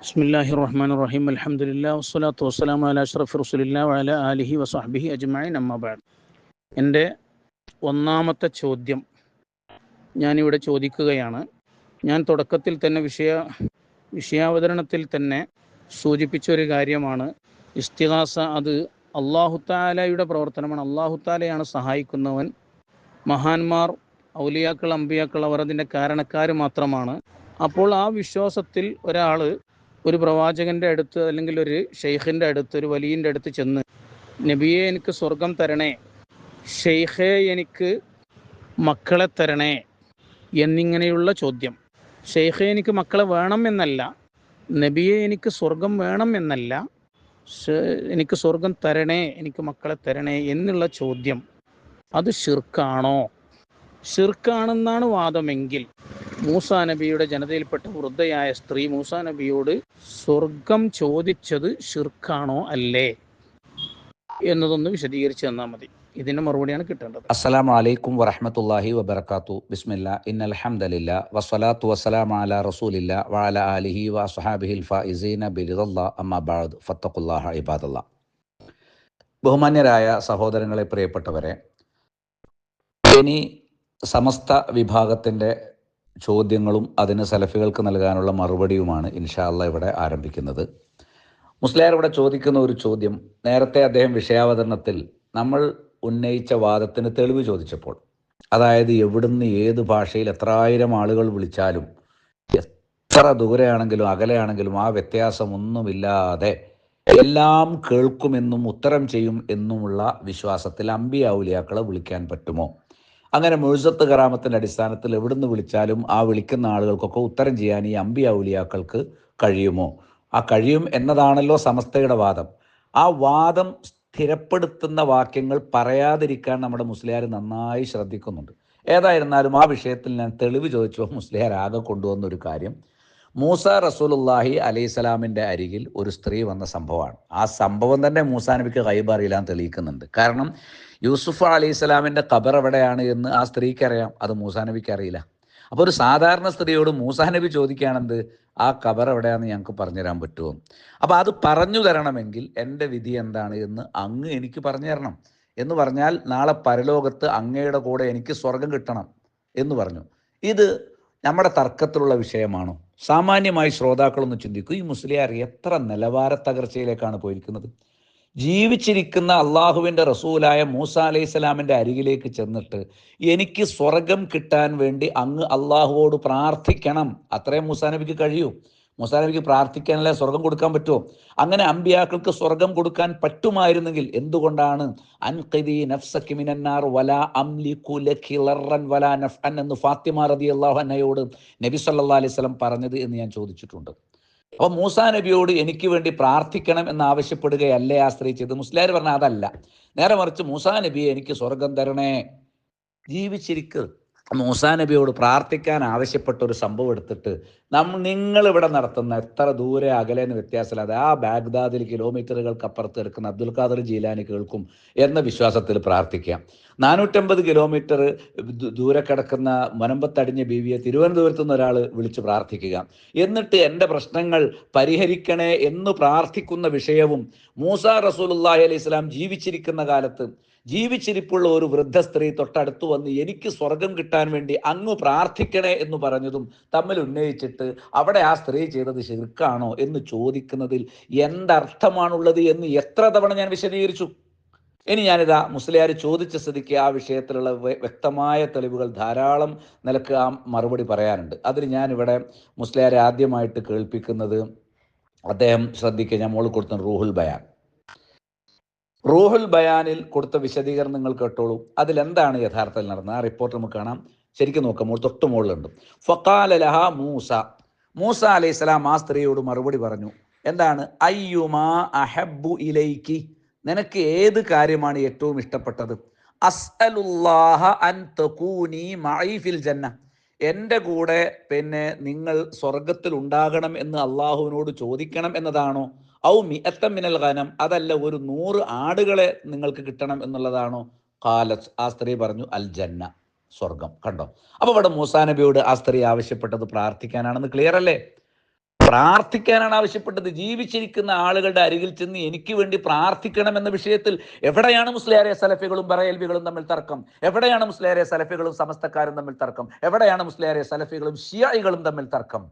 ബിസ്മില്ലാഹി റഹ്മാൻ റഹീം അലഹമുല്ല വസ്സലാത്തു വസ്സലാം അല അഷ്റഫ് റസുലില്ല വല അലിഹി വസാഹ്ബിഹി അജ്മൈൻ അമ്മബാദ് എന്റെ ഒന്നാമത്തെ ചോദ്യം ഞാനിവിടെ ചോദിക്കുകയാണ്. ഞാൻ തുടക്കത്തിൽ തന്നെ വിഷയ വിഷയാവതരണത്തിൽ തന്നെ സൂചിപ്പിച്ച ഒരു കാര്യമാണ്. ഇസ്തിഹാസ അത് അള്ളാഹുത്താലയുടെ പ്രവർത്തനമാണ്. അള്ളാഹുത്താലയാണ് സഹായിക്കുന്നവൻ. മഹാന്മാർ ഔലിയാക്കൾ അമ്പിയാക്കൾ അവർ അതിന്റെ കാരണക്കാർ മാത്രമാണ്. അപ്പോൾ ആ വിശ്വാസത്തിൽ ഒരാൾ ഒരു പ്രവാചകന്റെ അടുത്ത് അല്ലെങ്കിൽ ഒരു ഷെയ്ഖിന്റെ അടുത്ത് ഒരു വലിയന്റെ അടുത്ത് ചെന്ന് നബിയെ എനിക്ക് സ്വർഗം തരണേ ഷെയ്ഖെ എനിക്ക് മക്കളെ തരണേ എന്നിങ്ങനെയുള്ള ചോദ്യം. ഷെയ്ഖെ എനിക്ക് മക്കളെ വേണം എന്നല്ല നബിയെ എനിക്ക് സ്വർഗം വേണം എന്നല്ല എനിക്ക് സ്വർഗം തരണേ എനിക്ക് മക്കളെ തരണേ എന്നുള്ള ചോദ്യം. അത് ഷിർക്കാണോ ഷിർക്കാണെന്നാണ് വാദമെങ്കിൽ മൂസാ നബിയുടെ ജനതയിൽപ്പെട്ട വൃദ്ധയായ സ്ത്രീ മൂസാ നബിയോട് സ്വർഗം ചോദിച്ചത് ഷിർക്കാണോ അല്ലേ എന്നതൊന്ന് വിശദീകരിച്ച് തന്നാൽ മതി. ഇതിന്റെ മറുപടിയാണ് കിട്ടേണ്ടത്. അസ്സലാമു അലൈക്കും വറഹ്മത്തുള്ളാഹി വബർക്കാത്തു ബിസ്മില്ല. ഇന്നൽ ഹംദലില്ലാ വസ്സലാത്തു വസ്സലാമു അലാ റസൂലില്ല വഅല ആലിഹി വഅസ്ഹാബിഹിൽ ഫായിസീന ബിറിദല്ലാ അമ്മാ ബഅദ്. ഫത്തഖുല്ലാഹ ഇബാദല്ലാ ബഹുമാന്യരായ സഹോദരങ്ങളെ പ്രിയപ്പെട്ടവരെ ഇനി സമസ്ത വിഭാഗത്തിന്റെ ചോദ്യങ്ങളും അതിന് സലഫികൾക്ക് നൽകാനുള്ള മറുപടിയുമാണ് ഇൻഷാല്ല ഇവിടെ ആരംഭിക്കുന്നത്. മുസ്ലിയാർ ഇവിടെ ചോദിക്കുന്ന ഒരു ചോദ്യം നേരത്തെ അദ്ദേഹം വിഷയാവതരണത്തിൽ നമ്മൾ ഉന്നയിച്ച വാദത്തിന് തെളിവ് ചോദിച്ചപ്പോൾ അതായത് എവിടുന്ന് ഏത് ഭാഷയിൽ എത്രായിരം ആളുകൾ വിളിച്ചാലും എത്ര ദൂരെയാണെങ്കിലും അകലെയാണെങ്കിലും ആ വ്യത്യാസമൊന്നുമില്ലാതെ എല്ലാം കേൾക്കുമെന്നും ഉത്തരം ചെയ്യും എന്നുമുള്ള വിശ്വാസത്തിൽ അമ്പിയ ഔലിയാക്കളെ വിളിക്കാൻ പറ്റുമോ? അങ്ങനെ മുഴുസത്ത് കറാമത്തിന്റെ അടിസ്ഥാനത്തിൽ എവിടുന്ന് വിളിച്ചാലും ആ വിളിക്കുന്ന ആളുകൾക്കൊക്കെ ഉത്തരം ചെയ്യാൻ ഈ അമ്പിയ ഔലിയാക്കൾക്ക് കഴിയുമോ? ആ കഴിയും എന്നതാണല്ലോ സമസ്തയുടെ വാദം. ആ വാദം സ്ഥിരപ്പെടുത്തുന്ന വാക്യങ്ങൾ പറയാതിരിക്കാൻ നമ്മുടെ മുസ്ലിയാർ നന്നായി ശ്രദ്ധിക്കുന്നുണ്ട്. ഏതായിരുന്നാലും ആ വിഷയത്തിൽ ഞാൻ തെളിവ് ചോദിച്ചപ്പോൾ മുസ്ലിയാർ ആകെ കൊണ്ടുവന്നൊരു കാര്യം. മൂസ റസൂലുല്ലാഹി അലൈഹിസ്സലാമിന്റെ അരികിൽ ഒരു സ്ത്രീ വന്ന സംഭവമാണ്. ആ സംഭവം തന്നെ മൂസാ നബിക്ക് കൈബറിയിലാൻ തെളിയിക്കുന്നുണ്ട്. കാരണം യൂസുഫ് അലൈഹി സ്വലാമിന്റെ ഖബർ എവിടെയാണ് എന്ന് ആ സ്ത്രീക്ക് അറിയാം. അത് മൂസാ നബിക്ക് അറിയില്ല. അപ്പോൾ ഒരു സാധാരണ സ്ത്രീയോട് മൂസാ നബി ചോദിക്കുകയാണെന്ത്? ആ ഖബർ എവിടെയാണെന്ന് ഞങ്ങൾക്ക് പറഞ്ഞു തരാൻ പറ്റുമോ? അപ്പോൾ അത് പറഞ്ഞു തരണമെങ്കിൽ എന്റെ വിധി എന്താണ് എന്ന് അങ്ങ് എനിക്ക് പറഞ്ഞു തരണം. എന്ന് പറഞ്ഞാൽ നാളെ പരലോകത്ത് അങ്ങയുടെ കൂടെ എനിക്ക് സ്വർഗം കിട്ടണം എന്ന് പറഞ്ഞു. ഇത് നമ്മുടെ തർക്കത്തിലുള്ള വിഷയമാണോ? സാമാന്യമായി ശ്രോതാക്കളൊന്ന് ചിന്തിക്കൂ. ഈ മുസ്ലിയാർ എത്ര നിലവാര തകർച്ചയിലേക്കാണ് പോയിരിക്കുന്നത്? ജീവിച്ചിരിക്കുന്ന അള്ളാഹുവിന്റെ റസൂലായ മൂസ അലൈഹി സ്വലാമിന്റെ അരികിലേക്ക് ചെന്നിട്ട് എനിക്ക് സ്വർഗം കിട്ടാൻ വേണ്ടി അങ്ങ് അള്ളാഹുവോട് പ്രാർത്ഥിക്കണം. അത്രയും മൂസാ നബിക്ക് കഴിയൂ. മൂസാ നബിക്ക് പ്രാർത്ഥിക്കാനല്ലേ സ്വർഗം കൊടുക്കാൻ പറ്റുമോ അങ്ങനെ അമ്പിയാക്കൾക്ക് സ്വർഗം കൊടുക്കാൻ പറ്റുമായിരുന്നെങ്കിൽ എന്തുകൊണ്ടാണ്? അൻഖിദി നഫ്അൻ എന്ന് ഫാത്തിമ നബി സല്ലാ അലൈഹി പറഞ്ഞത് എന്ന് ഞാൻ ചോദിച്ചിട്ടുണ്ട്. അപ്പോൾ മൂസാ നബിയോട് എനിക്ക് വേണ്ടി പ്രാർത്ഥിക്കണം എന്ന് ആവശ്യപ്പെടുകയല്ലേ ആ സ്ത്രീ ചെയ്ത് മുസ്ലിയാർ പറഞ്ഞ അതല്ല. നേരെ മറിച്ച് മൂസാ നബിയെ എനിക്ക് സ്വർഗം തരണേ. ജീവിച്ചിരിക്കുക മൂസാ നബിയോട് പ്രാർത്ഥിക്കാൻ ആവശ്യപ്പെട്ട ഒരു സംഭവം എടുത്തിട്ട് നമ്മൾ നിങ്ങൾ ഇവിടെ നടത്തുന്ന എത്ര ദൂരെ അകലേന്ന് വ്യത്യാസമില്ലാതെ ആ ബാഗ്ദാദിൽ കിലോമീറ്ററുകൾക്ക് അപ്പുറത്ത് കിടക്കുന്ന അബ്ദുൽ ഖാദർ ജീലാനി കേൾക്കും എന്ന വിശ്വാസത്തിൽ പ്രാർത്ഥിക്കാം നാനൂറ്റമ്പത് കിലോമീറ്റർ ദൂരെ കിടക്കുന്ന മുനമ്പത്തടിഞ്ഞ ബീവിയെ തിരുവനന്തപുരത്ത് നിന്ന് ഒരാൾ വിളിച്ച് പ്രാർത്ഥിക്കുക. എന്നിട്ട് എന്റെ പ്രശ്നങ്ങൾ പരിഹരിക്കണേ എന്ന് പ്രാർത്ഥിക്കുന്ന വിഷയവും മൂസ റസൂലുള്ളാഹി അലൈഹി സ്വലാം ജീവിച്ചിരിക്കുന്ന കാലത്ത് ജീവിച്ചിരിപ്പുള്ള ഒരു വൃദ്ധ സ്ത്രീ തൊട്ടടുത്തു വന്ന് എനിക്ക് സ്വർഗം കിട്ടാൻ വേണ്ടി അങ്ങ് പ്രാർത്ഥിക്കണേ എന്ന് പറഞ്ഞതും തമ്മിൽ ഉന്നയിച്ചിട്ട് അവിടെ ആ സ്ത്രീ ചെയ്തത് ശിർക്കാണോ എന്ന് ചോദിക്കുന്നതിൽ എന്തർത്ഥമാണുള്ളത് എന്ന് എത്ര തവണ ഞാൻ വിശദീകരിച്ചു. ഇനി ഞാനിതാ മുസ്ലിയാർ ചോദിച്ച സ്ഥിതിക്ക് ആ വിഷയത്തിലുള്ള വ്യക്തമായ തെളിവുകൾ ധാരാളം നിലയ്ക്ക് ആ മറുപടി പറയാനുണ്ട്. അതിന് ഞാനിവിടെ മുസ്ലിയാരെ ആദ്യമായിട്ട് കേൾപ്പിക്കുന്നത് അദ്ദേഹം ശ്രദ്ധിക്കുക ഞാൻ മോൾ കൊടുത്ത റൂഹുൽ ബയാൻ. റൂഹുൽ ബയാനിൽ കൊടുത്ത വിശദീകരണം നിങ്ങൾ കേട്ടോളൂ. അതിലെന്താണ് യഥാർത്ഥത്തിൽ നടന്നത്? ആ റിപ്പോർട്ട് നമുക്ക് കാണാം. ശരിക്കും നോക്കാം. തൊട്ട് മുകളിലുണ്ട് ഫക്കാല ലഹ മൂസ. മൂസ അലൈഹി സ്വലാം ആ സ്ത്രീയോട് മറുപടി പറഞ്ഞു. എന്താണ്? അയ്യുമാ അഹബു ഇലൈക്കി. നിനക്ക് ഏത് കാര്യമാണ് ഏറ്റവും ഇഷ്ടപ്പെട്ടത്? അസ്അലുല്ലാഹ അൻ ജന്ന എന്റെ കൂടെ പിന്നെ നിങ്ങൾ സ്വർഗത്തിൽ ഉണ്ടാകണം എന്ന് അള്ളാഹുവിനോട് ചോദിക്കണം എന്നതാണോ? ഔ മിഅത്തം മിനൽ ഗനം. അതല്ല ഒരു നൂറ് ആടുകളെ നിങ്ങൾക്ക് കിട്ടണം എന്നുള്ളതാണോ? കാലത്ത് ആ സ്ത്രീ പറഞ്ഞു അൽ ജന്ന സ്വർഗം കണ്ടോ? അപ്പൊ ഇവിടെ മൂസാ നബിയോട് ആ സ്ത്രീ ആവശ്യപ്പെട്ടത് പ്രാർത്ഥിക്കാനാണെന്ന് ക്ലിയർ അല്ലേ? പ്രാർത്ഥിക്കാനാണ് ആവശ്യപ്പെട്ടത്. ജീവിച്ചിരിക്കുന്ന ആളുകളുടെ അരികിൽ ചെന്ന് എനിക്ക് വേണ്ടി പ്രാർത്ഥിക്കണം എന്ന വിഷയത്തിൽ എവിടെയാണ് മുസ്ലിയാരെ സലഫികളും ബറയൽബികളും തമ്മിൽ തർക്കം? എവിടെയാണ് മുസ്ലിയാരെ സലഫികളും സമസ്തക്കാരും തമ്മിൽ തർക്കം? എവിടെയാണ് മുസ്ലിയാരെ സലഫികളും ഷിയായികളും തമ്മിൽ തർക്കം?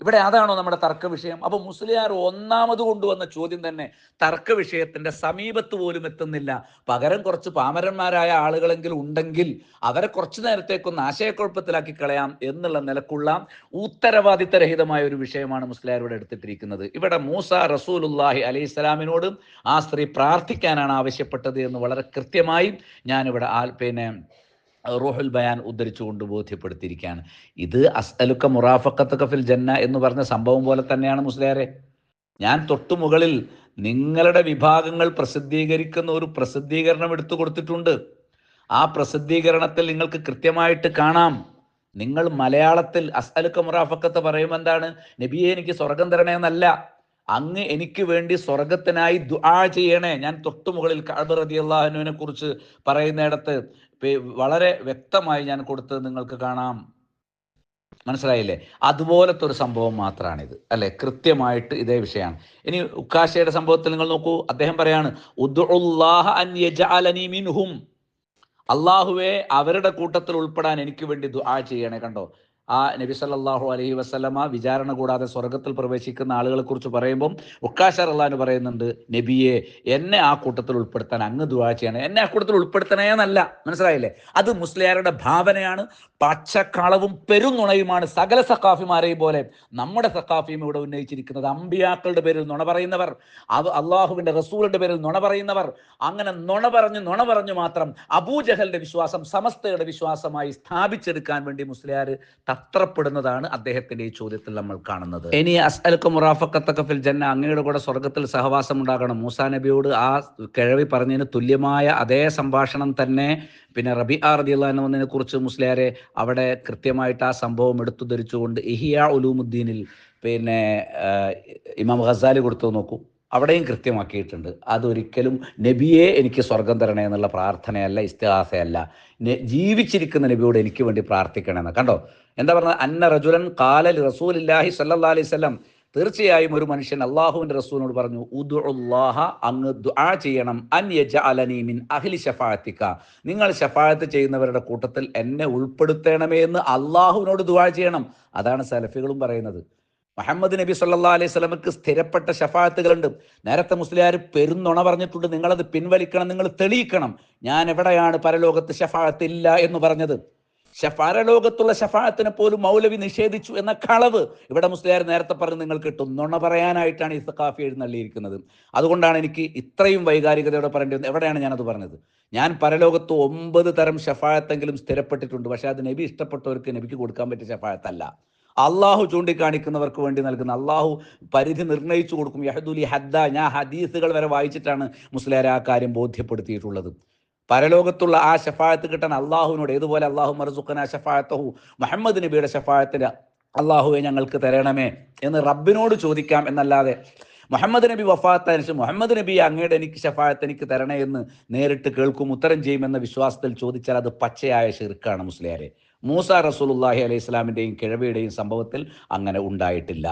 ഇവിടെ അതാണോ നമ്മുടെ തർക്ക വിഷയം അപ്പൊ മുസ്ലിയാർ ഒന്നാമത് കൊണ്ടുവന്ന ചോദ്യം തന്നെ തർക്ക വിഷയത്തിന്റെ സമീപത്ത് പോലും എത്തുന്നില്ല. പകരം കുറച്ച് പാമരന്മാരായ ആളുകളെങ്കിലും ഉണ്ടെങ്കിൽ അവരെ കുറച്ചു നേരത്തേക്കൊന്ന് ആശയക്കുഴപ്പത്തിലാക്കി കളയാം എന്നുള്ള നിലക്കുള്ള ഉത്തരവാദിത്തരഹിതമായ ഒരു വിഷയമാണ് മുസ്ലിയാർ ഇവിടെ എടുത്തിട്ടിരിക്കുന്നത്. ഇവിടെ മൂസ റസൂലുല്ലാഹി അലൈഹി ആ സ്ത്രീ പ്രാർത്ഥിക്കാനാണ് ആവശ്യപ്പെട്ടത് എന്ന് വളരെ കൃത്യമായി ഞാനിവിടെ ആ പിന്നെ റൂഹുൽ ബയാൻ ഉദ്ധരിച്ചുകൊണ്ട് ബോധ്യപ്പെടുത്തിയിരിക്കുകയാണ്. ഇത് അസ്അലുക്ക മുറാഫക്കത്തൊക്കെ ഫിൽ ജന്ന എന്ന് പറഞ്ഞ സംഭവം പോലെ തന്നെയാണ് മുസ്ലിയാരെ. ഞാൻ തൊട്ടുമുകളിൽ നിങ്ങളുടെ വിഭാഗങ്ങൾ പ്രസിദ്ധീകരിക്കുന്ന ഒരു പ്രസിദ്ധീകരണം എടുത്തു കൊടുത്തിട്ടുണ്ട്. ആ പ്രസിദ്ധീകരണത്തിൽ നിങ്ങൾക്ക് കൃത്യമായിട്ട് കാണാം. നിങ്ങൾ മലയാളത്തിൽ അസ്അലുക്ക മുറാഫക്കത്ത് പറയുമ്പോൾ എന്താണ്? നബിയെ എനിക്ക് സ്വർഗം തരണേ എന്നല്ല. അങ്ങ് എനിക്ക് വേണ്ടി സ്വർഗത്തിനായി ദുആ ചെയ്യണേ. ഞാൻ തൊട്ടുമുകളിൽ കഅബ് റളിയല്ലാഹു അൻഹുവിനെ കുറിച്ച് പറയുന്നിടത്ത് വളരെ വ്യക്തമായി ഞാൻ കൊടുത്തത് നിങ്ങൾക്ക് കാണാം. മനസ്സിലായില്ലേ? അതുപോലത്തെ ഒരു സംഭവം മാത്രമാണിത് അല്ലെ? കൃത്യമായിട്ട് ഇതേ വിഷയമാണ്. ഇനി ഉക്കാശയുടെ സംഭവത്തിൽ നിങ്ങൾ നോക്കൂ. അദ്ദേഹം പറയാണ് അള്ളാഹുവെ അവരുടെ കൂട്ടത്തിൽ ഉൾപ്പെടാൻ എനിക്ക് വേണ്ടി ദുആ ചെയ്യണേ കണ്ടോ? ആ നബി സല്ലാഹു അലഹി വസ്ലമ വിചാരണ കൂടാതെ സ്വർഗത്തിൽ പ്രവേശിക്കുന്ന ആളുകളെ കുറിച്ച് പറയുമ്പം ഉക്കാശർ അള്ളഹാൻ പറയുന്നുണ്ട് നബിയെ എന്നെ ആ കൂട്ടത്തിൽ ഉൾപ്പെടുത്താൻ അങ്ങ് ദുആ ചെയ്യണം. എന്നെ ആ കൂട്ടത്തിൽ ഉൾപ്പെടുത്തണേ എന്നല്ല മനസ്സിലായില്ലേ? അത് മുസ്ലിയാരുടെ ഭാവനയാണ് പച്ചക്കളവും പെരുന്നുണയുമാണ്. സകല സക്കാഫിമാരെയും പോലെ നമ്മുടെ സക്കാഫിയും ഇവിടെ ഉന്നയിച്ചിരിക്കുന്നത് അമ്പിയാക്കളുടെ പേരിൽ നുണ പറയുന്നവർ അത് അള്ളാഹുവിന്റെ റസൂലിന്റെ പേരിൽ നുണ പറയുന്നവർ. അങ്ങനെ നുണ പറഞ്ഞു നുണ പറഞ്ഞു മാത്രം അബൂജഹലിന്റെ വിശ്വാസം സമസ്തയുടെ വിശ്വാസമായി സ്ഥാപിച്ചെടുക്കാൻ വേണ്ടി മുസ്ലിയാർ തത്രപ്പെടുന്നതാണ് അദ്ദേഹത്തിന്റെ ഈ ചോദ്യത്തിൽ നമ്മൾ കാണുന്നത്. ഇനി അസ്അൽക്ക് മുറാഫക്കത്തക്കഫിൽ ജന്ന അങ്ങയുടെ കൂടെ സ്വർഗത്തിൽ സഹവാസം ഉണ്ടാകണം. മൂസാ നബിയോട് ആ കിഴവി പറഞ്ഞതിന് തുല്യമായ അതേ സംഭാഷണം തന്നെ പിന്നെ റബി ആർ റദിയുള്ളതിനെ കുറിച്ച് മുസ്ലിയാരെ അവിടെ കൃത്യമായിട്ട് ആ സംഭവം എടുത്തു ധരിച്ചുകൊണ്ട് ഇഹിയ ഉലൂമുദ്ദീനിൽ പിന്നെ ഇമാം ഖസാലി കൊടുത്തു നോക്കൂ. അവിടെയും കൃത്യമാക്കിയിട്ടുണ്ട്. അതൊരിക്കലും നബിയെ എനിക്ക് സ്വർഗം തരണേ എന്നുള്ള പ്രാർത്ഥനയല്ല ഇസ്തിഹാസയല്ല. ജീവിച്ചിരിക്കുന്ന നബിയോട് എനിക്ക് വേണ്ടി പ്രാർത്ഥിക്കണമെന്ന്. കണ്ടോ? എന്താ പറഞ്ഞത്? അന്ന റജുലൻ കാലൽ റസൂലില്ലാഹി സല്ലാ അലൈഹി വസല്ലം. തീർച്ചയായും ഒരു മനുഷ്യൻ അള്ളാഹുവിന്റെ റസൂലിനോട് പറഞ്ഞു ഉദുല്ലാഹ അങ്ങ് ദുആ ചെയ്യണം. അൻ യജഅലനി മിൻ അഹ്ലി ഷഫാത്തിക്ക നിങ്ങൾ ഷഫായത്ത് ചെയ്യുന്നവരുടെ കൂട്ടത്തിൽ എന്നെ ഉൾപ്പെടുത്തണമേ എന്ന് അള്ളാഹുവിനോട് ദുആ ചെയ്യണം. അതാണ് സലഫികളും പറയുന്നത്. മുഹമ്മദ് നബി സല്ലാ അലൈഹി സ്വലമക്ക് സ്ഥിരപ്പെട്ട ഷഫാത്തുകളുണ്ട് നേരത്തെ മുസ്ലിയാർ പെരുന്നുണ പറഞ്ഞിട്ടുണ്ട്. നിങ്ങളത് പിൻവലിക്കണം നിങ്ങൾ തെളിയിക്കണം. ഞാൻ എവിടെയാണ് പരലോകത്ത് ഷഫാത്ത് ഇല്ല എന്ന് പറഞ്ഞത്? പരലോകത്തുള്ള ഷഫാഅത്തിനെ പോലും മൗലവി നിഷേധിച്ചു എന്ന കളവ് ഇവിടെ മുസ്ലിയാർ നേരത്തെ പറഞ്ഞ് നിങ്ങൾ കിട്ടും. നുണ പറയാനായിട്ടാണ് ഇസ്തഖാഫി എഴുന്നള്ളിയിരിക്കുന്നത്. അതുകൊണ്ടാണ് എനിക്ക് ഇത്രയും വൈകാരികതയോടെ പറയേണ്ടി വന്നത്. എവിടെയാണ് ഞാനത് പറഞ്ഞത്? ഞാൻ പരലോകത്ത് ഒമ്പത് തരം ഷഫായത്തെങ്കിലും സ്ഥിരപ്പെട്ടിട്ടുണ്ട്. പക്ഷെ അത് നബി ഇഷ്ടപ്പെട്ടവർക്ക് നബിക്ക് കൊടുക്കാൻ പറ്റിയ ഷഫായത്തല്ല അള്ളാഹു ചൂണ്ടിക്കാണിക്കുന്നവർക്ക് വേണ്ടി നൽകുന്ന അള്ളാഹു പരിധി നിർണയിച്ചു കൊടുക്കും. യഹദുലി ഹദ്ദ. ഞാൻ ഹദീസുകൾ വരെ വായിച്ചിട്ടാണ് മുസ്ലിം ആ കാര്യം ബോധ്യപ്പെടുത്തിയിട്ടുള്ളത്. പരലോകത്തുള്ള ആ ഷഫായത്ത് കിട്ടാൻ അള്ളാഹുവിനോട് ഏതുപോലെ അള്ളാഹു മർസുഖന ഷഫായത്തഹു മുഹമ്മദ് നബിയുടെ ഷഫായത്തിന് അള്ളാഹുവെ ഞങ്ങൾക്ക് തരണമേ എന്ന് റബ്ബിനോട് ചോദിക്കാം എന്നല്ലാതെ മുഹമ്മദ് നബി വഫാത്തനുസരിച്ച് മുഹമ്മദ് നബി അങ്ങയുടെ എനിക്ക് ഷഫായത്ത് എനിക്ക് തരണേ എന്ന് നേരിട്ട് കേൾക്കും ഉത്തരം ചെയ്യുമെന്ന വിശ്വാസത്തിൽ ചോദിച്ചാൽ അത് പച്ചയായ ഷിർക്കാണ് മുസ്ലിയാരെ. മൂസ റസൂലുല്ലാഹി അലൈഹി ഇസ്ലാമിന്റെയും കിഴവിയുടെയും സംഭവത്തിൽ അങ്ങനെ ഉണ്ടായിട്ടില്ല.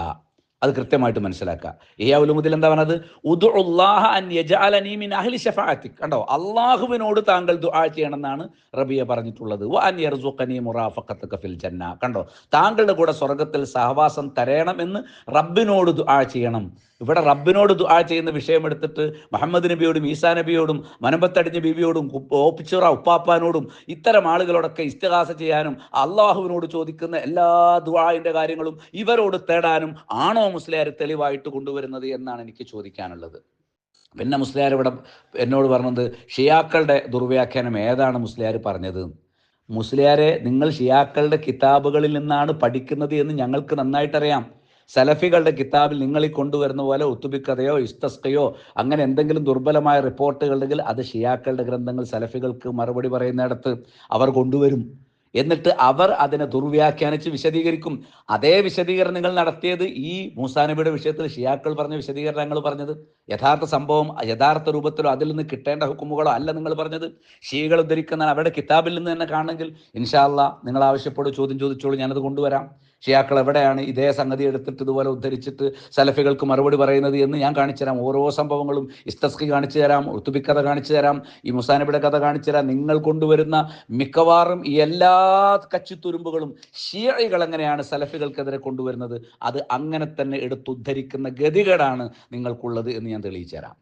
അത് കൃത്യമായിട്ട് മനസ്സിലാക്കുക. ഈ അവലുമുതിൽ എന്താ പറഞ്ഞത്? ഉദുല്ലാഹ അൻ യജഅലനി മിൻ അഹ്ലി ഷഫാഅത്തിക് കണ്ടോ? അള്ളാഹുവിനോട് താങ്കൾ ദുആ ചെയ്യണമെന്നാണ് റബിയ പറഞ്ഞിട്ടുള്ളത്. വ അൻ യർസുഖനി മുറാഫഖത്തക ഫിൽ ജന്ന. കണ്ടോ? താങ്കളുടെ കൂടെ സ്വർഗത്തിൽ സഹവാസം തരയണം എന്ന് റബ്ബിനോട് ദുആ ചെയ്യണം. ഇവിടെ റബ്ബിനോട് ദുആ ചെയ്യുന്ന വിഷയം എടുത്തിട്ട് മുഹമ്മദ് നബിയോടും ഈസാ നബിയോടും മനമ്പത്തടിഞ്ഞ ബീവിയോടും കു- ഓപ്പിച്ചുറ ഉപ്പാപ്പാനോടും ഇത്തരം ആളുകളോടൊക്കെ ഇസ്തിഹാസ ചെയ്യാനും അള്ളാഹുവിനോട് ചോദിക്കുന്ന എല്ലാ ദുആയിന്റെ കാര്യങ്ങളും ഇവരോട് തേടാനും ആണോ മുസ്ലിയാർ തെളിവായിട്ട് കൊണ്ടുവരുന്നത് എന്നാണ് എനിക്ക് ചോദിക്കാനുള്ളത്. പിന്നെ മുസ്ലിയാർ ഇവിടെ എന്നോട് പറഞ്ഞത് ഷിയാക്കളുടെ ദുർവ്യാഖ്യാനം ഏതാണ് മുസ്ലിയാർ പറഞ്ഞത്? മുസ്ലിയാരെ നിങ്ങൾ ഷിയാക്കളുടെ കിതാബുകളിൽ നിന്നാണ് പഠിക്കുന്നത് എന്ന് ഞങ്ങൾക്ക് നന്നായിട്ടറിയാം. സലഫികളുടെ കിതാബിൽ നിങ്ങൾ കൊണ്ടുവരുന്ന പോലെ ഒത്തുബിക്കഥയോ ഇസ്തസ്കയോ അങ്ങനെ എന്തെങ്കിലും ദുർബലമായ റിപ്പോർട്ടുകൾ ഉണ്ടെങ്കിൽ അത് ഷിയാക്കളുടെ ഗ്രന്ഥങ്ങൾ സലഫികൾക്ക് മറുപടി പറയുന്നിടത്ത് അവർ കൊണ്ടുവരും. എന്നിട്ട് അവർ അതിനെ ദുർവ്യാഖ്യാനിച്ച് വിശദീകരിക്കും. അതേ വിശദീകരണങ്ങൾ നടത്തിയത് ഈ മൂസാനബിയുടെ വിഷയത്തിൽ ഷിയാക്കൾ പറഞ്ഞ വിശദീകരണങ്ങൾ പറഞ്ഞത്. യഥാർത്ഥ സംഭവം യഥാർത്ഥ രൂപത്തിലോ അതിൽ നിന്ന് കിട്ടേണ്ട ഹുക്കുമുകളോ അല്ല നിങ്ങൾ പറഞ്ഞത്. ഷീകൾ ഉദ്ധരിക്കുന്ന അവരുടെ കിതാബിൽ നിന്ന് തന്നെ കാണണമെങ്കിൽ ഇൻഷാല്ല നിങ്ങൾ ആവശ്യപ്പെടും ചോദ്യം ചോദിച്ചോളൂ ഞാനത് കൊണ്ടുവരാം. ഷിയാക്കൾ എവിടെയാണ് ഇതേ സംഗതി എടുത്തിട്ട് ഇതുപോലെ ഉദ്ധരിച്ചിട്ട് സലഫികൾക്ക് മറുപടി പറയുന്നത് എന്ന് ഞാൻ കാണിച്ചു തരാം ഓരോ സംഭവങ്ങളും ഇസ്തസ്കി കാണിച്ചു തരാം ഉത്തുബി കഥ കാണിച്ചു തരാം ഈ മുസാനബിയുടെ കഥ കാണിച്ചു തരാം നിങ്ങൾ കൊണ്ടുവരുന്ന മിക്കവാറും എല്ലാ കച്ചിത്തുരുമ്പുകളും ഷിയകൾ എങ്ങനെയാണ് സലഫികൾക്കെതിരെ കൊണ്ടുവരുന്നത്? അത് അങ്ങനെ തന്നെ എടുത്തുദ്ധരിക്കുന്ന ഗതികേടാണ് നിങ്ങൾക്കുള്ളത് എന്ന് ഞാൻ തെളിയിച്ചു തരാം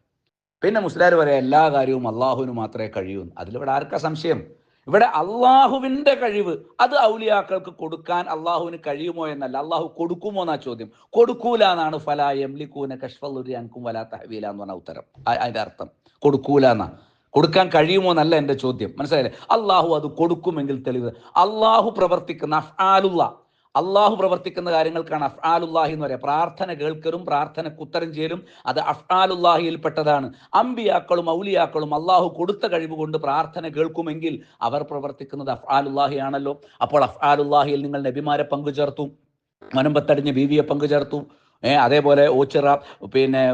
പിന്നെ മുസ്ലാർ പറയാം എല്ലാ കാര്യവും അള്ളാഹുവിന് മാത്രമേ കഴിയൂ അതിലിവിടെ ആർക്കാ സംശയം? ഇവിടെ അള്ളാഹുവിന്റെ കഴിവ് അത് ഔലിയാക്കൾക്ക് കൊടുക്കാൻ അള്ളാഹുവിന് കഴിയുമോ എന്നല്ല. അള്ളാഹു കൊടുക്കുമോ എന്നാ ചോദ്യം. കൊടുക്കൂല എന്നാണ് ഫലാ എംലിക്കൂന കഷ്ഫുരിയാൻക്കും വലാ തഹവീല എന്ന് പറഞ്ഞ ഉത്തരം. അതിന്റെ അർത്ഥം. കൊടുക്കൂല എന്നാ. കൊടുക്കാൻ കഴിയുമോ എന്നല്ല എന്റെ ചോദ്യം. മനസ്സിലായില്ലേ? അള്ളാഹു അത് കൊടുക്കുമെങ്കിൽ തെളിവ്. അള്ളാഹു പ്രവർത്തിക്കുന്ന അള്ളാഹു പ്രവർത്തിക്കുന്ന കാര്യങ്ങൾക്കാണ് അഫ്ആലുല്ലാഹി എന്ന് പറയാം പ്രാർത്ഥന കേൾക്കലും പ്രാർത്ഥന ഉത്തരം ചെയ്യലും അത് അഫ്ആലുല്ലാഹിയിൽപ്പെട്ടതാണ്. അമ്പിയാക്കളും ഔലിയാക്കളും അള്ളാഹു കൊടുത്ത കഴിവ് കൊണ്ട് പ്രാർത്ഥന കേൾക്കുമെങ്കിൽ അവർ പ്രവർത്തിക്കുന്നത് അഫ്ആലുല്ലാഹി ആണല്ലോ അപ്പോൾ അഫ്ആലുല്ലാഹിയിൽ നിങ്ങൾ നബിമാരെ പങ്കുചേർത്തു മനമ്പത്തടിഞ്ഞ ബീവിയെ പങ്കുചേർത്തു അതേപോലെ ഓച്ചിറ പിന്നെ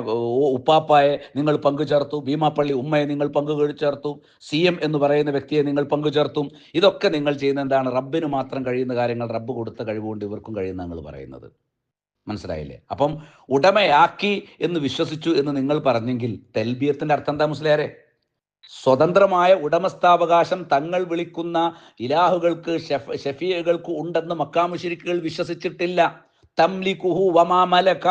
ഉപ്പാപ്പായെ നിങ്ങൾ പങ്കുചേർത്തു ഭീമാപ്പള്ളി ഉമ്മയെ നിങ്ങൾ പങ്കു ചേർത്തു സി എം എന്ന് പറയുന്ന വ്യക്തിയെ നിങ്ങൾ പങ്കുചേർത്തും. ഇതൊക്കെ നിങ്ങൾ ചെയ്യുന്ന എന്താണ്? റബ്ബിന് മാത്രം കഴിയുന്ന കാര്യങ്ങൾ റബ്ബ് കൊടുത്ത കഴിവുകൊണ്ട് ഇവർക്കും കഴിയുന്ന നിങ്ങൾ പറയുന്നത്. മനസ്സിലായില്ലേ? അപ്പം ഉടമയാക്കി എന്ന് വിശ്വസിച്ചു എന്ന് നിങ്ങൾ പറഞ്ഞെങ്കിൽ തെൽബിയത്തിന്റെ അർത്ഥം എന്താ മുസ്ലിയാരെ? സ്വതന്ത്രമായ ഉടമസ്ഥാവകാശം തങ്ങൾ വിളിക്കുന്ന ഇലാഹുകൾക്ക് ഷെഫ് ഷെഫിയകൾക്ക് ഉണ്ടെന്ന് മക്കാമുഷിരിക്കുകൾ വിശ്വസിച്ചിട്ടില്ല. തംലിക്കുഹു വമാ മലക.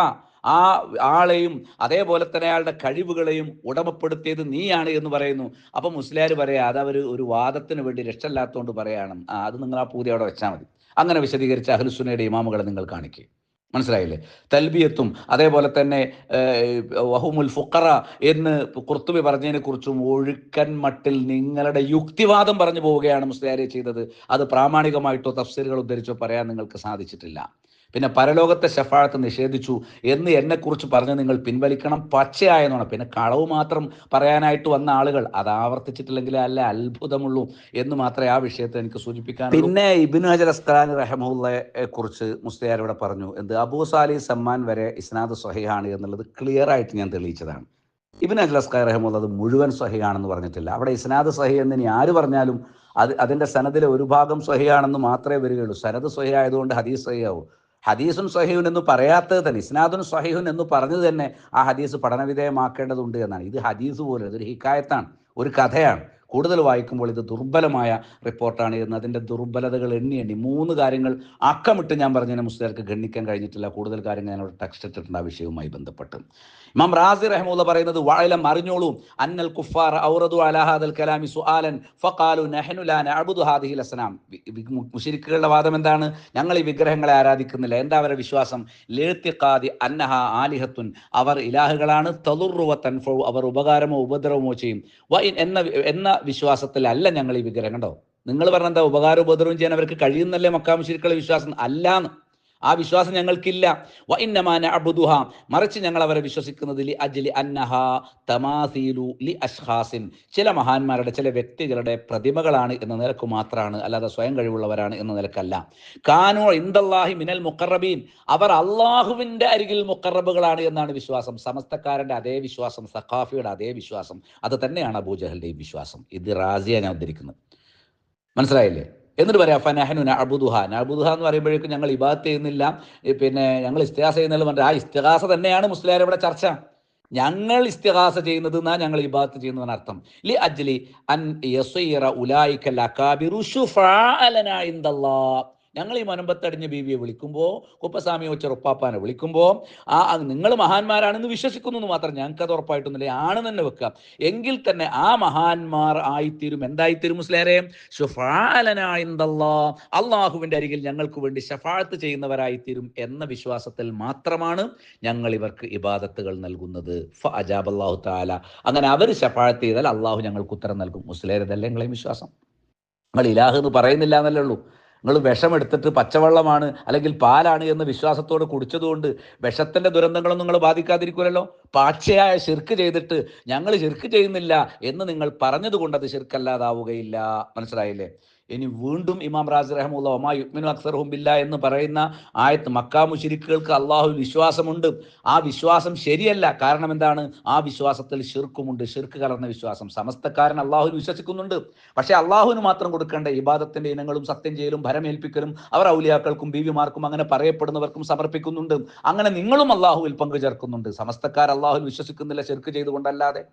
ആ ആളെയും അതേപോലെ തന്നെ അയാളുടെ കഴിവുകളെയും ഉടമപ്പെടുത്തിയത് നീയാണ് എന്ന് പറയുന്നു. അപ്പൊ മുസ്ലിയാർ പറയാ അത് അവർ ഒരു വാദത്തിന് വേണ്ടി രക്ഷമില്ലാത്തതുകൊണ്ട് പറയാണ്. ആ അത് നിങ്ങൾ ആ പൂതി അവിടെ വെച്ചാൽ മതി. അങ്ങനെ വിശദീകരിച്ച അഹ്ലുസുന്നയുടെ ഇമാമുകളെ നിങ്ങൾ കാണിക്കുക മനസ്സിലായില്ലേ? തൽബിയത്തും അതേപോലെ തന്നെ വഹുമുൽ ഫുക്കറ എന്ന് കുർത്തുബി പറഞ്ഞതിനെ കുറിച്ചും ഒഴുക്കൻ മട്ടിൽ നിങ്ങളുടെ യുക്തിവാദം പറഞ്ഞു പോവുകയാണ് മുസ്ലിയാരെ ചെയ്തത്. അത് പ്രാമാണികമായിട്ടോ തഫ്സീലുകൾ ഉദ്ധരിച്ചോ പറയാൻ നിങ്ങൾക്ക് സാധിച്ചിട്ടില്ല. പിന്നെ പരലോകത്തെ ഷഫാഴത്ത് നിഷേധിച്ചു എന്ന് എന്നെക്കുറിച്ച് പറഞ്ഞ് നിങ്ങൾ പിൻവലിക്കണം പച്ചയായെന്നാണ് പിന്നെ കളവ് മാത്രം പറയാനായിട്ട് വന്ന ആളുകൾ അത് ആവർത്തിച്ചിട്ടില്ലെങ്കിൽ അല്ല അത്ഭുതമുള്ളൂ എന്ന് മാത്രമേ ആ വിഷയത്തെ എനിക്ക് സൂചിപ്പിക്കാൻ പിന്നെ ഇബിൻ ഹജർ അസ്താൻ റഹമുള്ളയെ കുറിച്ച് മുസ്ലിയാർ ഇവിടെ പറഞ്ഞു എന്ത് അബൂ സാലി സമ്മാൻ വരെ ഇസ്നാദ് സ്വഹീഹാണ് എന്നുള്ളത് ക്ലിയർ ആയിട്ട് ഞാൻ തെളിയിച്ചതാണ്. ഇബിൻ അജ് അസ്കാർ റഹമുള്ള അത് മുഴുവൻ സഹിയാണെന്ന് പറഞ്ഞിട്ടില്ല. അവിടെ ഇസ്നാദ് സഹി ഇനി ആര് പറഞ്ഞാലും അത് അതിന്റെ സനദിലെ ഒരു ഭാഗം സഹിയാണെന്ന് മാത്രമേ വരികയുള്ളൂ. സനദ് സ്വഹി ആയതുകൊണ്ട് ഹദീസ് സ്വഹിയാവും ഹദീസും സ്വഹീഹുൻ എന്ന് പറയാത്തത് തന്നെ ഇസ്നാദുൻ സ്വഹീഹുൻ എന്ന് പറഞ്ഞത് തന്നെ ആ ഹദീസ് പഠനവിധേയമാക്കേണ്ടതുണ്ട് എന്നാണ്. ഇത് ഹദീസ് പോലെ ഇതൊരു ഹിക്കായത്താണ് ഒരു കഥയാണ്. കൂടുതൽ വായിക്കുമ്പോൾ ഇത് ദുർബലമായ റിപ്പോർട്ടാണ് എന്ന് അതിന്റെ ദുർബലതകൾ എണ്ണി എണ്ണി. മൂന്ന് കാര്യങ്ങൾ അക്കമിട്ട് ഞാൻ പറഞ്ഞതിനെ മുസ്ലിർക്ക് ഗണ്ണിക്കാൻ കഴിഞ്ഞിട്ടില്ല. കൂടുതൽ കാര്യങ്ങൾ അവിടെ ടെക്സ്റ്റ് ഇട്ടിട്ടുണ്ട് ആ വിഷയവുമായി ബന്ധപ്പെട്ട്. ഇമാം റാസി റഹ്മുള്ള പറയുന്നത് വാഴലം അറിഞ്ഞോളൂ. അന്നൽ കുഫാർ ഔറദു അലഹാദൽ കലാമി സുആലൻ ഫഖാലു നഹ്നു ലാ നഅബുദു ഹാദിഹിൽ അസ്നാം മുശരിക്കുകളുടെ വാദം എന്താണ്? ഞങ്ങൾ ഈ വിഗ്രഹങ്ങളെ ആരാധിക്കുന്നില്ല. എന്താ അവരുടെ വിശ്വാസം? ലേത്തിഖാദി അന്നഹ ആലിഹത്തുൻ. അവർ ഇലാഹുകളാണ്. വ തൻഫു. അവർ ഉപകാരമോ ഉപദ്രവമോ ചെയ്യും. വ എന്ന എന്ന വിശ്വാസത്തിലല്ല ഞങ്ങൾ ഈ വിഗ്രഹം കണ്ടോ നിങ്ങൾ പറഞ്ഞ എന്താ ഉപകാരം ഉപദ്രവം ചെയ്യാൻ അവർക്ക് കഴിയുന്നല്ലേ മക്കാമുശിരിക്കുള്ള വിശ്വാസം? അല്ലാന്ന്. ആ വിശ്വാസം ഞങ്ങൾക്കില്ല. വൈന്നമാന അബുദുഹ മറിച്ച് ഞങ്ങൾ അവരെ വിശ്വസിക്കുന്നത് ലി അജ്ലി അന്നഹ തമാസീലു ലി അഷ്ഹാസിൻ ചില മഹാന്മാരുടെ ചില വ്യക്തികളുടെ പ്രതിമകളാണ് എന്ന നിലയ്ക്ക് മാത്രമാണ് അല്ലാതെ സ്വയം കഴിവുള്ളവരാണ് എന്ന നിലക്കല്ല. കാനോ ഇന്ദല്ലാഹി മിനൽ മുക്കറബീൻ അവർ അള്ളാഹുവിന്റെ അരികിൽ മുക്കറബുകളാണ് എന്നാണ് വിശ്വാസം. സമസ്തക്കാരന്റെ അതേ വിശ്വാസം സഖാഫിയുടെ അതേ വിശ്വാസം. അത് തന്നെയാണ് അബൂജഹലിന്റെയും വിശ്വാസം. ഇത് റാസിയ ഞാൻ ഉദ്ധരിക്കുന്നത്. മനസ്സിലായില്ലേ? എന്നിട്ട് പറയാം ഫനഹനു നഅബുദുഹ. നഅബുദുഹ എന്ന് പറയുമ്പോഴേക്കും ഞങ്ങൾ ഇബാദത്ത് ചെയ്യുന്നില്ല. പിന്നെ ഞങ്ങൾ ഇസ്തിഹാസ ചെയ്യുന്നില്ല പറഞ്ഞാൽ ആ ഇസ്തിഹാസ തന്നെയാണ് മുസ്ലിം ഇവിടെ ചർച്ച. ഞങ്ങൾ ഇസ്തിഹാസ ചെയ്യുന്നത് എന്നാ ഞങ്ങൾ ഇബാദത്ത് ചെയ്യുന്നതാണ് അർത്ഥം. ലി അജ്ലി അൻ യസീറ ഉലായിക്കൽ അകാബിറു ശുഫാഅ ലനാ ഇൻദല്ലാഹ്. ഞങ്ങൾ ഈ മനമ്പത്തടിഞ്ഞ ബീവിയെ വിളിക്കുമ്പോൾ കുപ്പസ്വാമി വെച്ച ഉപ്പാപ്പാനെ വിളിക്കുമ്പോൾ ആ നിങ്ങൾ മഹാന്മാരാണെന്ന് വിശ്വസിക്കുന്നു എന്ന് മാത്രം ഞങ്ങൾക്ക് അത് ഉറപ്പായിട്ടൊന്നുമില്ല ആണ് തന്നെ വെക്കുക. എങ്കിൽ തന്നെ ആ മഹാന്മാർ ആയിത്തീരും. എന്തായിത്തീരും മുസ്ലേരെ അള്ളാഹുവിന്റെ അരികിൽ ഞങ്ങൾക്ക് വേണ്ടി ഷഫാഴത്ത് ചെയ്യുന്നവരായിത്തീരും എന്ന വിശ്വാസത്തിൽ മാത്രമാണ് ഞങ്ങൾ ഇവർക്ക് ഇബാദത്തുകൾ നൽകുന്നത്. അജാബ് അള്ളാഹു താല അങ്ങനെ അവർ ഷഫാഴത്ത് ചെയ്താൽ അള്ളാഹു ഞങ്ങൾക്ക് ഉത്തരം നൽകും. മുസ്ലേരതല്ലേ നിങ്ങളെയും വിശ്വാസം? നിങ്ങൾ ഇലാഹ് എന്ന് പറയുന്നില്ല എന്നല്ലേ ഉള്ളൂ. നിങ്ങൾ വിഷമെടുത്തിട്ട് പച്ചവെള്ളമാണ് അല്ലെങ്കിൽ പാലാണ് എന്ന് വിശ്വാസത്തോട് കുടിച്ചതുകൊണ്ട് വിഷത്തിന്റെ ദുരന്തങ്ങളൊന്നും നിങ്ങൾ ബാധിക്കാതിരിക്കുമല്ലോ പാക്ഷയായ ശിർക്ക് ചെയ്തിട്ട് ഞങ്ങൾ ശിർക്ക് ചെയ്യുന്നില്ല എന്ന് നിങ്ങൾ പറഞ്ഞതുകൊണ്ട് അത് ശിർക്കല്ലാതാവുകയില്ല. മനസ്സിലായില്ലേ? ഇനി വീണ്ടും ഇമാം റാസി റഹമുല്ല ഒമാ യുക്മിനു അക്സർഹും ബില്ല എന്ന് പറയുന്ന ആയത്ത് മക്കാ മുഷിരിക്കുകൾക്ക് അള്ളാഹു വിശ്വാസമുണ്ട്. ആ വിശ്വാസം ശരിയല്ല. കാരണം എന്താണ്? ആ വിശ്വാസത്തിൽ ഷിർക്കുമുണ്ട് ഷിർക്ക് കലർന്ന വിശ്വാസം. സമസ്തക്കാരൻ അള്ളാഹുവിന് വിശ്വസിക്കുന്നുണ്ട്. പക്ഷേ അള്ളാഹുവിന് മാത്രം കൊടുക്കേണ്ട ഇബാദത്തിന്റെ ഇനങ്ങളും സത്യം ചെയ്യലും ഭരമേൽപ്പിക്കലും അവർ ഔലിയാക്കൾക്കും ബീവിമാർക്കും അങ്ങനെ പറയപ്പെടുന്നവർക്കും സമർപ്പിക്കുന്നുണ്ട്. അങ്ങനെ നിങ്ങളും അള്ളാഹുവിൽ പങ്കു ചേർക്കുന്നുണ്ട് സമസ്തക്കാർ അള്ളാഹുവിൽ വിശ്വസിക്കുന്നില്ല ഷിർക്ക് ചെയ്തുകൊണ്ടല്ലാതെ.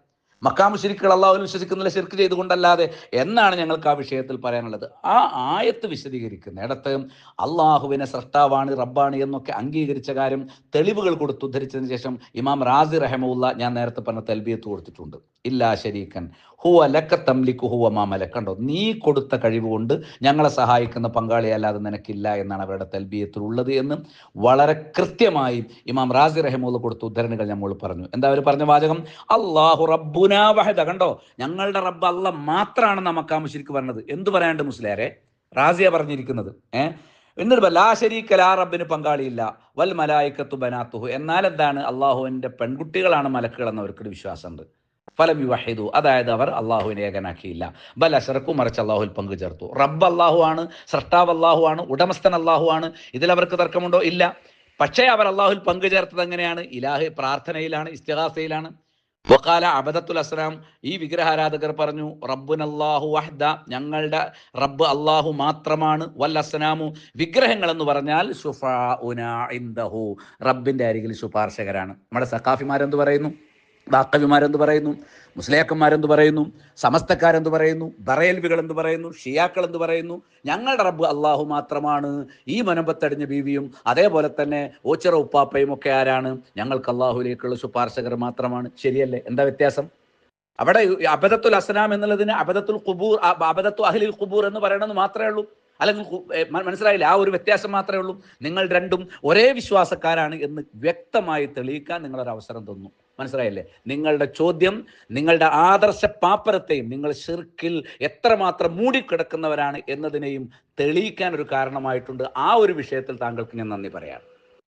മക്കാമു ശരിക്കുകൾ അള്ളാഹുവിൽ വിശ്വസിക്കുന്നില്ല ശിർക്ക് ചെയ്തുകൊണ്ടല്ലാതെ എന്നാണ് ഞങ്ങൾക്ക് ആ വിഷയത്തിൽ പറയാനുള്ളത്. ആ ആയത്ത് വിശദീകരിക്കുന്നിടത്ത് അള്ളാഹുവിനെ സൃഷ്ടാവാണ് റബ്ബാണ് എന്നൊക്കെ അംഗീകരിച്ച കാര്യം തെളിവുകൾ കൊടുത്തു ഉദ്ധരിച്ചതിന് ശേഷം ഇമാം റാസി റഹമുല്ല ഞാൻ നേരത്തെ പറഞ്ഞ തെൽബിയത്ത് കൊടുത്തിട്ടുണ്ട്. ഇല്ലാ ശരീക്കൻ ഹുവ ലക്ക തംലിക്കു ഹുവ മാമല കണ്ടോ? നീ കൊടുത്ത കഴിവുകൊണ്ട് ഞങ്ങളെ സഹായിക്കുന്ന പങ്കാളി അല്ലാതെ നിനക്കില്ല എന്നാണ് അവരുടെ തൽബീയത്തിൽ ഉള്ളത് എന്ന് വളരെ കൃത്യമായി ഇമാം റാസി റഹമുല്ല കൊടുത്ത ഉദ്ധരണികൾ നമ്മൾ പറഞ്ഞു. എന്താ അവർ പറഞ്ഞ വാചകം? അള്ളാഹു റബ്ബുന വഹദ. കണ്ടോ? ഞങ്ങളുടെ റബ്ബ് അല്ല മാത്രമാണ് നമുക്ക് ആ മുശരിക്ക് പറഞ്ഞത്. എന്ത് പറയാണ്ട് മുസ്ലിയാരെ? റാസിയ പറഞ്ഞിരിക്കുന്നത്. ഏഹ് എന്നിട്ട് ലാ ശരീക്കൽ ആ റബ്ബിന് പങ്കാളിയില്ല. വൽ മലായിക്കത്തു ബനാത്തുഹു. എന്നാൽ എന്താണ്? അള്ളാഹുവിന്റെ പെൺകുട്ടികളാണ് മലക്കുകൾ എന്നവർക്കൊരു വിശ്വാസമുണ്ട്. ഫലം വിവഹിദു അതായത് അവർ അള്ളാഹുവിനെ ഏകനാക്കിയില്ല. ബൽ അഷറക്കും മറിച്ച് അള്ളാഹുവിൽ പങ്കു ചേർത്തു. റബ്ബ് അള്ളാഹു ആണ് സൃഷ്ടാവ് അള്ളാഹു ആണ് ഉടമസ്ഥൻ അള്ളാഹു ആണ്. ഇതിൽ അവർക്ക് തർക്കമുണ്ടോ? ഇല്ല. പക്ഷേ അവർ അള്ളാഹുവിൽ പങ്കു ചേർത്തത് എങ്ങനെയാണ്? ഇലാഹി പ്രാർത്ഥനയിലാണ് ഇസ്തിഹാസയിലാണ്. വക്കാല അബദത്തുൽ അസ്ലാം ഈ വിഗ്രഹാരാധകർ പറഞ്ഞു റബ്ബുനല്ലാഹു വഹ്ദ. ഞങ്ങളുടെ റബ്ബ് അള്ളാഹു മാത്രമാണ്. വൽ അസ്നാമു വിഗ്രഹങ്ങൾ എന്ന് പറഞ്ഞാൽ ശുഫാഉനാ ഇൻദഹു. റബ്ബിന്റെ അരികിൽ ശുപാർശകരാണ്. നമ്മുടെ സഖാഫിമാരെന്ത് പറയുന്നു? ബാക്കവിമാരെന്ത് പറയുന്നു? മുസ്ലിയാക്കന്മാരെന്ത് പറയുന്നു? സമസ്തക്കാരെന്ത് പറയുന്നു? ബറയൽവികൾ എന്ന് പറയുന്നു? ഷിയാക്കൾ എന്ന് പറയുന്നു? ഞങ്ങളുടെ റബ്ബ് അള്ളാഹു മാത്രമാണ്. ഈ മനമ്പത്തടിഞ്ഞ ബീവിയും അതേപോലെ തന്നെ ഓച്ചിറ ഉപ്പാപ്പയും ഒക്കെ ആരാണ്? ഞങ്ങൾക്ക് അള്ളാഹുലേക്കുള്ള ശുപാർശകർ മാത്രമാണ്. ശരിയല്ലേ? എന്താ വ്യത്യാസം? അവിടെ അബദത്തുൽ അസ്ലാം എന്നുള്ളതിന് അബദത്തുൽ കുബൂർ അബദത്തു അഹ്ലിൽ കുബൂർ എന്ന് പറയണമെന്ന് മാത്രമേ ഉള്ളൂ. അല്ലെങ്കിൽ മനസ്സിലായില്ല? ആ ഒരു വ്യത്യാസം മാത്രമേ ഉള്ളൂ. നിങ്ങൾ രണ്ടും ഒരേ വിശ്വാസക്കാരാണ് എന്ന് വ്യക്തമായി തെളിയിക്കാൻ നിങ്ങളൊരു അവസരം തന്നു. മനസ്സിലായില്ലേ? നിങ്ങളുടെ ചോദ്യം നിങ്ങളുടെ ആദർശ പാപ്പരത്തെയും നിങ്ങൾ ഷിർക്കിൽ എത്രമാത്രം മൂടിക്കിടക്കുന്നവരാണ് എന്നതിനെയും തെളിയിക്കാൻ ഒരു കാരണമായിട്ടുണ്ട്. ആ ഒരു വിഷയത്തിൽ താങ്കൾക്ക് ഞാൻ നന്ദി പറയാം.